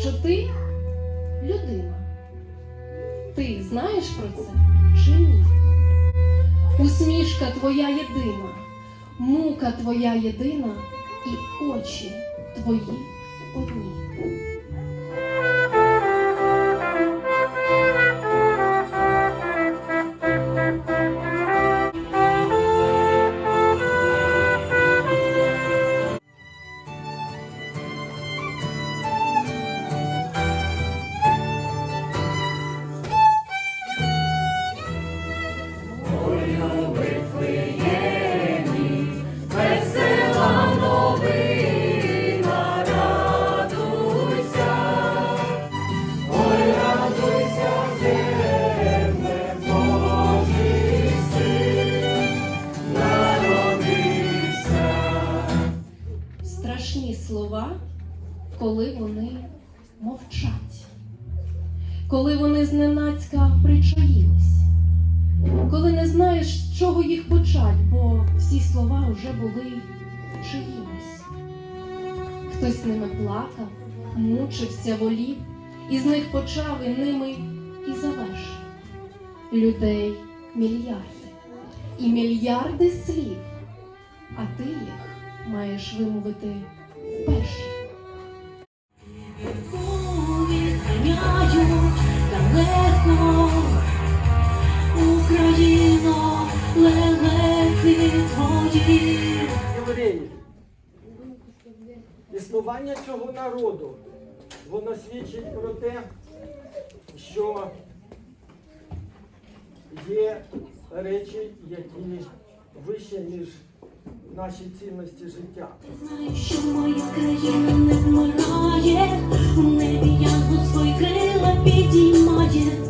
що ти людина. Ти знаєш про це чи ні? Усмішка твоя єдина, мука твоя єдина і очі твої одні. Страшні слова, коли вони мовчать, коли вони зненацька причаїлись, коли не знаєш, з чого їх почать, бо всі слова вже були чиїмось. Хтось ними плакав, мучився, волів, і з них почав і ними і завершив. Людей мільярди, і мільярди слів, а ти їх маєш вимовити вперше. Далеко, Україно, лелеки твої. Існування цього народу, воно свідчить про те, що є речі, які вище, ніж наші цінності життя. Знаю, що моя країна не вмирає, у небі я свої крила підіймає.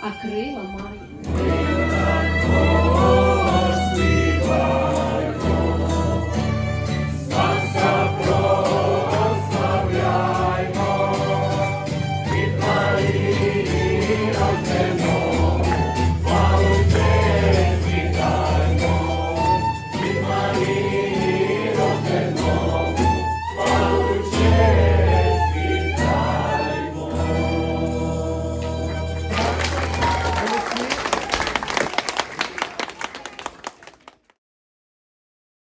А крила має.